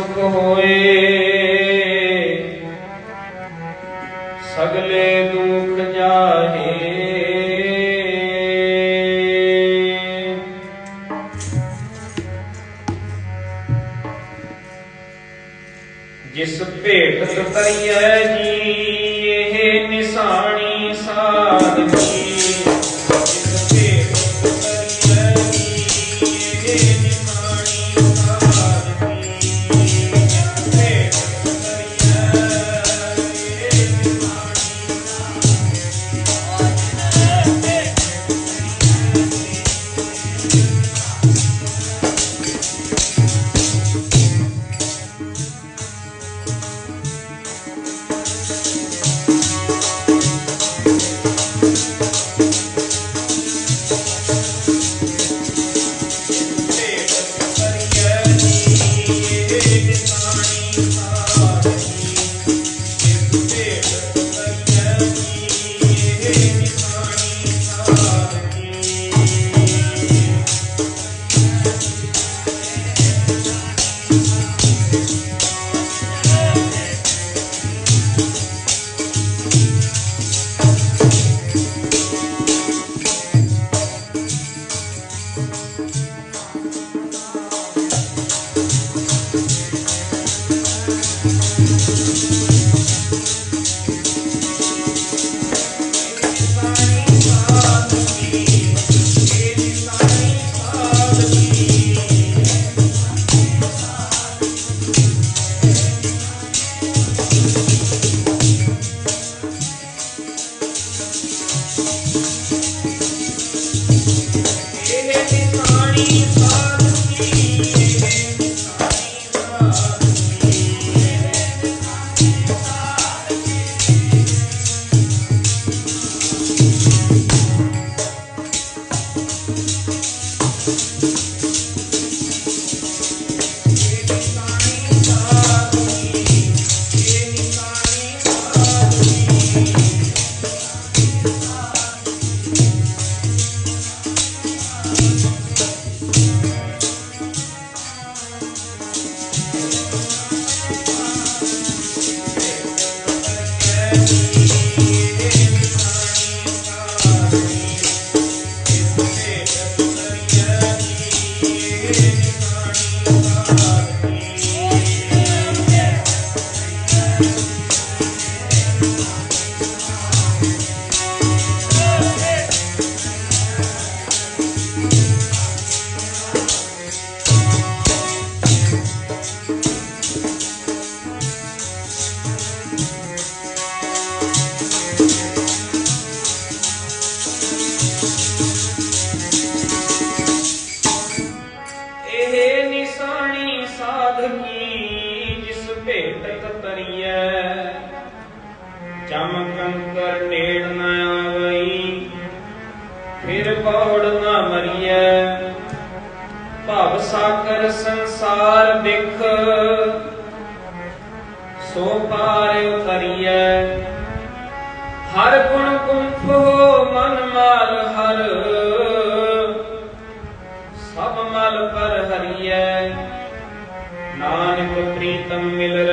ਸੁਖ ਹੋਏ। ਸਗਲੇ ਦੁਖ ਜਾਹੇ। ਜਿਸ ਭੇਟ ਤਰੀਐ ਚਮਕੰਕਰ ਨੇੜ ਨ ਆਵਈ। ਫਿਰ ਪੌੜ ਨ ਮਰੀਐ। ਭਵ ਸਾਗਰ ਸੰਸਾਰ ਬਿਖ ਸੋ ਪਾਰ ਉਤਰੀਐ। ਹਰ ਗੁਣ ਕੁੰਭ ਹੋ ਮਨ ਮਾਰ ਹਰ। ਸਭ ਮਲ ਪਰ ਹਰੀਐ। ਨਾਨਕ ਪ੍ਰੀਤਮ ਮਿਲ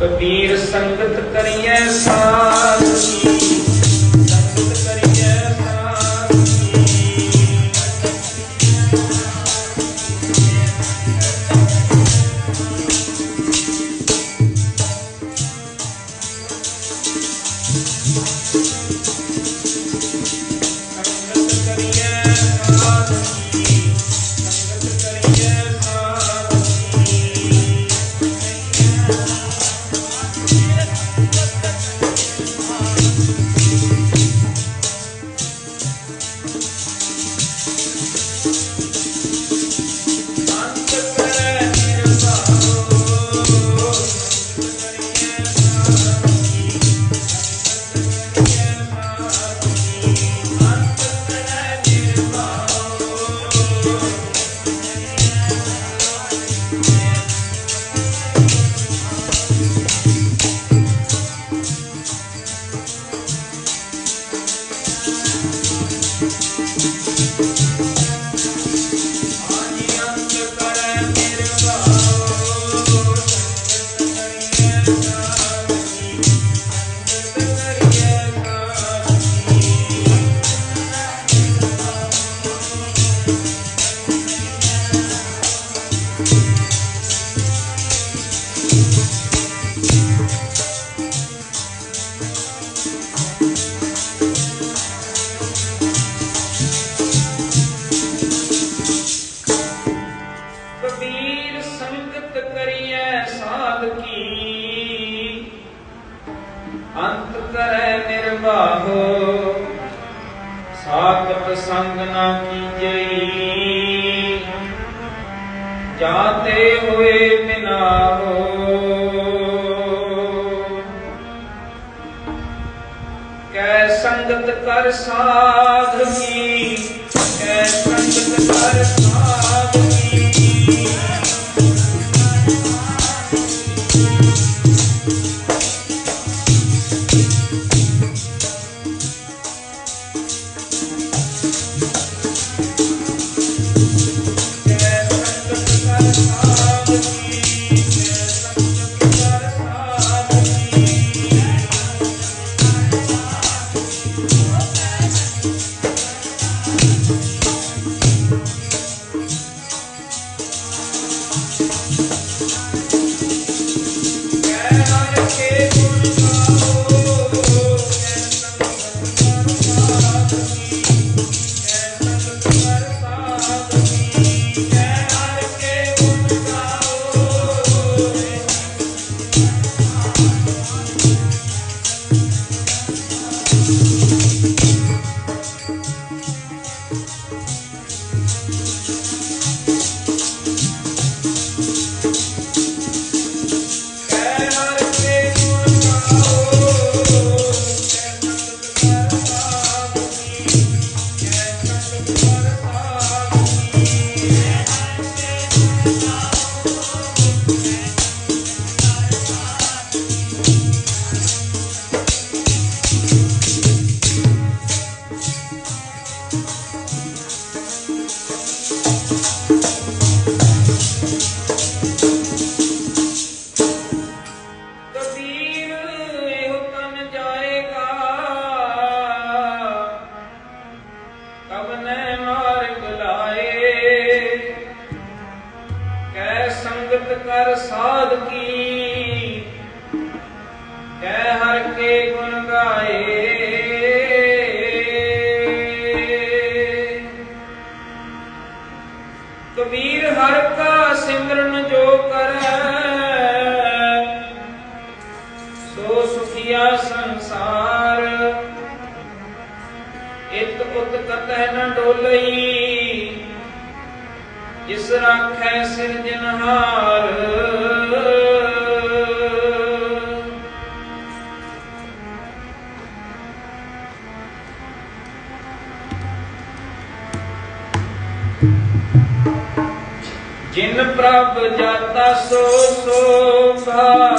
ਕਬੀਰ ਸੰਗਤ ਕਰੀਏ ਸਾਧੀ ਜਾਤੇ ਹੋਏ ਬਿਨਾਹੋ ਕੈ ਸੰਗਤ ਕਰ ਸਾਧਕੀ ਕੈ ਸੰਗਤ ਕਰ ਕਰ ਸਾਧਕੀ ਕੈ? ਹਰ ਕੇ ਗੁਣ ਗਾਏ। ਕਬੀਰ ਹਰ ਕਾ ਸਿਮਰਨ ਜੋ ਕਰੈ, ਸੋ ਸੁਖੀਆ ਸੰਸਾਰ, ਇਤ ਉਤ ਕਤਹਿ ਨ ਡੋਲਈ। ਜਿਸ ਰਾਖੈ ਸਿਰਜਨਹਾਰ ਜਿਨ ਪ੍ਰਭ ਜਾਤਾ ਸੋ ਸੋਭਾ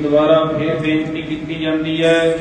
ਦੁਆਰਾ ਫੇਰ ਬੇਨਤੀ ਕੀਤੀ ਜਾਂਦੀ ਹੈ।